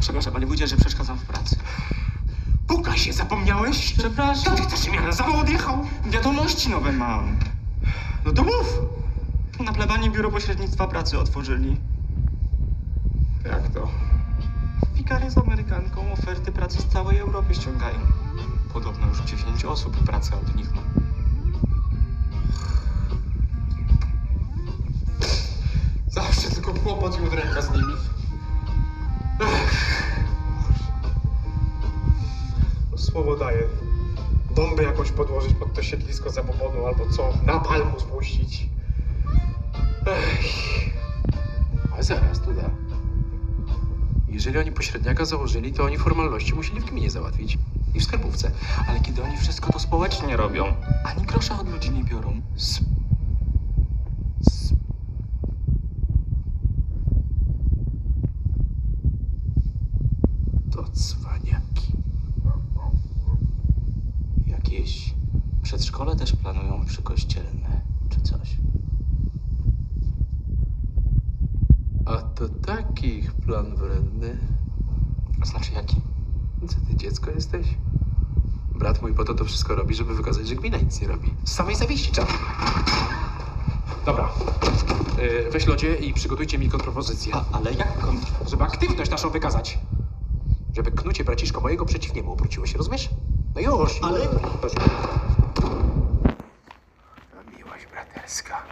Przepraszam, panie wójcie, że przeszkadzam w pracy. Puka się, zapomniałeś? Przepraszam. Co ty chcesz, żebym ja na zawał odjechał? Wiadomości nowe mam. No to mów. Na plebanii biuro pośrednictwa pracy otworzyli. Jak to? Wikary z Amerykanką oferty pracy z całej Europy ściągają. Podobno już 10 osób pracę od nich ma. Zawsze tylko kłopot i udręka z nimi. Słowo daję. Bombę jakąś podłożyć pod to siedlisko zabobonu albo co? Na palmu spuścić. Ech. Ale zaraz, Duda. Jeżeli oni pośredniaka założyli, to oni formalności musieli w gminie załatwić. I w skarbówce. Ale kiedy oni wszystko to społecznie robią, ani grosza od ludzi nie biorą. S... To cwaniaki. Przedszkole też planują przykościelne, czy coś. A to taki ich plan wredny. A znaczy jaki? Co ty, dziecko jesteś? Brat mój po to to wszystko robi, żeby wykazać, że gmina nic nie robi. Z samej zawiści czas. Dobra. Yy, weź lodzie i przygotujcie mi kontrpropozycję. A, ale jak kontra? Żeby aktywność naszą wykazać. Żeby knucie braciszka mojego przeciw niemu obróciło się, rozumiesz? No już. Ale- ですか。